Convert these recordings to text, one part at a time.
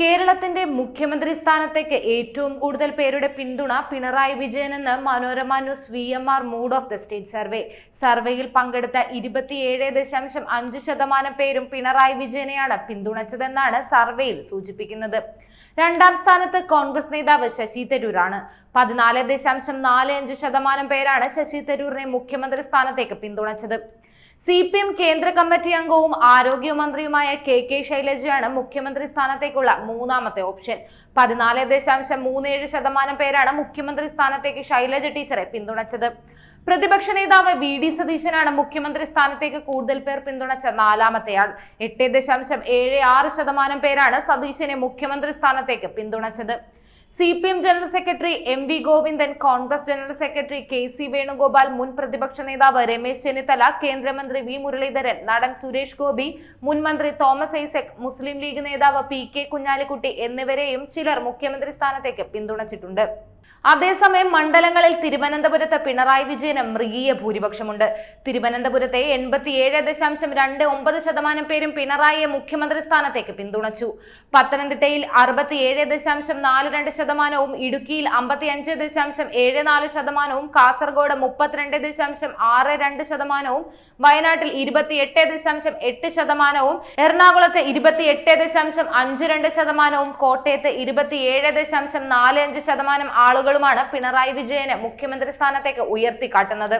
കേരളത്തിന്റെ മുഖ്യമന്ത്രി സ്ഥാനത്തേക്ക് ഏറ്റവും കൂടുതൽ പേരുടെ പിന്തുണ Pinarayi വിജയനെന്ന് Manorama news V M R mood of the state survey. സർവേയിൽ പങ്കെടുത്ത ഇരുപത്തിയേഴ് ദശാംശം അഞ്ച് ശതമാനം പേരും പിണറായി വിജയനെയാണ് പിന്തുണച്ചതെന്നാണ് സർവേയിൽ സൂചിപ്പിക്കുന്നത്. രണ്ടാം സ്ഥാനത്ത് കോൺഗ്രസ് നേതാവ് ശശി തരൂരാണ്. പതിനാല് ദശാംശം നാല് അഞ്ച് ശതമാനം പേരാണ് ശശി തരൂരിനെ മുഖ്യമന്ത്രി സ്ഥാനത്തേക്ക് പിന്തുണച്ചത്. സി പി എം കേന്ദ്ര കമ്മിറ്റി അംഗവും ആരോഗ്യമന്ത്രിയുമായ കെ കെ ശൈലജയാണ് മുഖ്യമന്ത്രി സ്ഥാനത്തേക്കുള്ള മൂന്നാമത്തെ ഓപ്ഷൻ. പതിനാല് ദശാംശം മൂന്നേഴ് ശതമാനം പേരാണ് മുഖ്യമന്ത്രി സ്ഥാനത്തേക്ക് ശൈലജ ടീച്ചറെ പിന്തുണച്ചത്. പ്രതിപക്ഷ നേതാവ് വി ഡി സതീശനാണ് മുഖ്യമന്ത്രി സ്ഥാനത്തേക്ക് കൂടുതൽ പേർ പിന്തുണച്ച നാലാമത്തെയാൾ. എട്ട് ദശാംശം ഏഴ് ആറ് ശതമാനം പേരാണ് സതീശനെ മുഖ്യമന്ത്രി സ്ഥാനത്തേക്ക് പിന്തുണച്ചത്. C P M general secretary M V Govindan Congress general secretary K C Venugopal മുൻ പ്രതിപക്ഷ നേതാവ് രമേശ് ചെന്നിത്തല കേന്ദ്രമന്ത്രി വി മുരളീധരൻ നടൻ സുരേഷ് ഗോപി മുൻ മന്ത്രി തോമസ് ഐസക് മുസ്ലിം ലീഗ് നേതാവ് പി കെ കുഞ്ഞാലിക്കുട്ടി എന്നിവരെയും ചിലർ മുഖ്യമന്ത്രി സ്ഥാനത്തേക്ക് പിന്തുണച്ചിട്ടുണ്ട്. അതേസമയം മണ്ഡലങ്ങളിൽ തിരുവനന്തപുരത്ത് പിണറായി വിജയന് മൃഗീയ ഭൂരിപക്ഷമുണ്ട്. തിരുവനന്തപുരത്തെ എൺപത്തിയേഴ് ദശാംശം രണ്ട് ഒമ്പത് ശതമാനം പേരും പിണറായിയെ മുഖ്യമന്ത്രി സ്ഥാനത്തേക്ക് പിന്തുണച്ചു. പത്തനംതിട്ടയിൽ അറുപത്തിയേഴ് ദശാംശം നാല് രണ്ട് ശതമാനവും ഇടുക്കിയിൽ അമ്പത്തിയഞ്ച് ദശാംശം ഏഴ് നാല് ശതമാനവും കാസർഗോഡ് മുപ്പത്തിരണ്ട് ദശാംശം ആറ് രണ്ട് ശതമാനവും വയനാട്ടിൽ ഇരുപത്തിയെട്ട് ദശാംശം എട്ട് ശതമാനവും എറണാകുളത്ത് ഇരുപത്തിയെട്ട് ദശാംശം അഞ്ച് രണ്ട് ശതമാനവും കോട്ടയത്ത് ഇരുപത്തിയേഴ് ദശാംശം നാല് അഞ്ച് ശതമാനം ആളുകളുമാണ് പിണറായി വിജയനെ മുഖ്യമന്ത്രി സ്ഥാനത്തേക്ക് ഉയർത്തിക്കാട്ടുന്നത്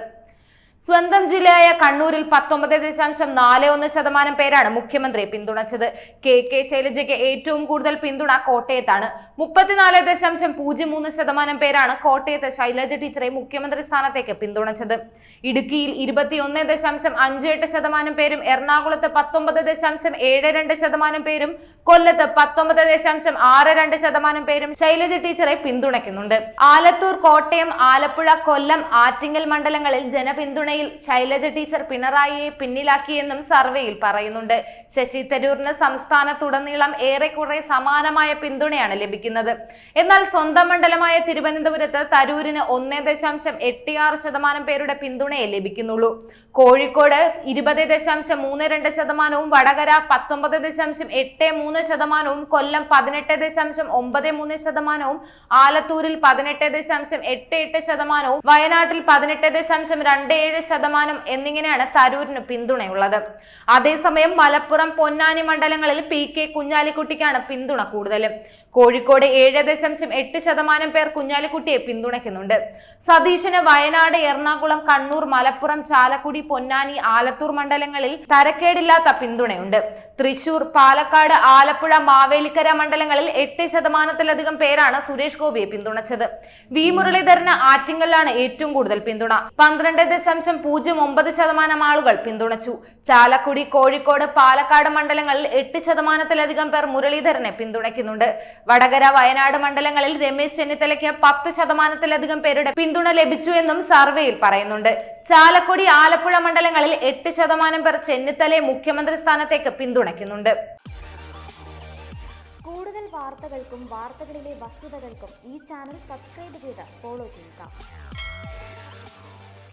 സ്വന്തം ജില്ലയായ കണ്ണൂരിൽ പത്തൊമ്പത് ദശാംശം നാല് ഒന്ന് ശതമാനം പേരാണ് മുഖ്യമന്ത്രിയെ പിന്തുണച്ചത്. കെ. കെ. ശൈലജയ്ക്ക് ഏറ്റവും കൂടുതൽ പിന്തുണ കോട്ടയത്താണ്. മുപ്പത്തിനാല് ദശാംശം പൂജ്യം മൂന്ന് ശതമാനം പേരാണ് കോട്ടയത്ത് ശൈലജ ടീച്ചറെ മുഖ്യമന്ത്രി സ്ഥാനത്തേക്ക് പിന്തുണച്ചത്. ഇടുക്കിയിൽ ഇരുപത്തിയൊന്ന് ദശാംശം അഞ്ച് എട്ട് ശതമാനം പേരും എറണാകുളത്ത് പത്തൊമ്പത് ദശാംശം ഏഴ് രണ്ട് ശതമാനം പേരും കൊല്ലത്ത് പത്തൊമ്പത് ദശാംശം ആറ് രണ്ട് ശതമാനം പേരും ശൈലജ ടീച്ചറെ പിന്തുണയ്ക്കുന്നുണ്ട്. ആലത്തൂർ കോട്ടയം ആലപ്പുഴ കൊല്ലം ആറ്റിങ്ങൽ മണ്ഡലങ്ങളിൽ ജനപിന്തുണയിൽ ശൈലജ ടീച്ചർ പിണറായിയെ പിന്നിലാക്കിയെന്നും സർവേയിൽ പറയുന്നുണ്ട്. ശശി തരൂരിന് സംസ്ഥാനത്തുടനീളം ഏറെക്കുറെ സമാനമായ പിന്തുണയാണ് ലഭിക്കുന്നത്. എന്നാൽ സ്വന്തം മണ്ഡലമായ തിരുവനന്തപുരത്ത് തരൂരിന് ഒന്നേ ദശാംശം എട്ട് ആറ് ശതമാനം പേരുടെ പിന്തുണയെ ലഭിക്കുന്നുള്ളൂ. കോഴിക്കോട് ഇരുപത് ദശാംശം മൂന്ന് രണ്ട് ശതമാനവും വടകര പത്തൊമ്പത് ദശാംശം എട്ട് മൂന്ന് ശതമാനവും കൊല്ലം പതിനെട്ട് ദശാംശം ഒമ്പത് മൂന്ന് ശതമാനവും ആലത്തൂരിൽ പതിനെട്ട് ദശാംശം എട്ട് എട്ട് ശതമാനവും വയനാട്ടിൽ പതിനെട്ട് ദശാംശം രണ്ട് ഏഴ് ശതമാനം എന്നിങ്ങനെയാണ് തരൂരിന് പിന്തുണയുള്ളത്. അതേസമയം മലപ്പുറം പൊന്നാനി മണ്ഡലങ്ങളിൽ പി കെ കുഞ്ഞാലിക്കുട്ടിക്കാണ് പിന്തുണ കൂടുതൽ. കോഴിക്കോട് ഏഴ് ദശാംശം എട്ട് ശതമാനം പേർ കുഞ്ഞാലിക്കുട്ടിയെ പിന്തുണയ്ക്കുന്നുണ്ട്. സതീശന് വയനാട് എറണാകുളം കണ്ണൂർ മലപ്പുറം ചാലക്കുടി പൊന്നാനി ആലത്തൂർ മണ്ഡലങ്ങളിൽ തരക്കേടില്ലാത്ത പിന്തുണയുണ്ട്. തൃശൂർ പാലക്കാട് ആലപ്പുഴ മാവേലിക്കര മണ്ഡലങ്ങളിൽ എട്ട് ശതമാനത്തിലധികം പേരാണ് സുരേഷ് ഗോപിയെ പിന്തുണച്ചത്. വി മുരളീധരന് ആറ്റിങ്ങലിലാണ് ഏറ്റവും കൂടുതൽ പിന്തുണ. പന്ത്രണ്ട് ദശാംശം പൂജ്യം ഒമ്പത് ശതമാനം ആളുകൾ പിന്തുണച്ചു. ചാലക്കുടി കോഴിക്കോട് പാലക്കാട് മണ്ഡലങ്ങളിൽ എട്ട് ശതമാനത്തിലധികം പേർ മുരളീധരനെ പിന്തുണയ്ക്കുന്നുണ്ട്. വടകര വയനാട് മണ്ഡലങ്ങളിൽ രമേശ് ചെന്നിത്തലയ്ക്ക് പത്ത് ശതമാനത്തിലധികം പേരുടെ പിന്തുണ ലഭിച്ചു എന്നും സർവേയിൽ പറയുന്നുണ്ട്. ചാലക്കുടി ആലപ്പുഴ മണ്ഡലങ്ങളിൽ എട്ട് ശതമാനം പേർ ചെന്നിത്തലയെ മുഖ്യമന്ത്രി സ്ഥാനത്തേക്ക് പിന്തുണയ്ക്കുന്നുണ്ട്. കൂടുതൽ വാർത്തകൾക്കും വാർത്തകളിലെ വസ്തുതകൾക്കും ഈ ചാനൽ സബ്സ്ക്രൈബ് ചെയ്ത് ഫോളോ ചെയ്യുക.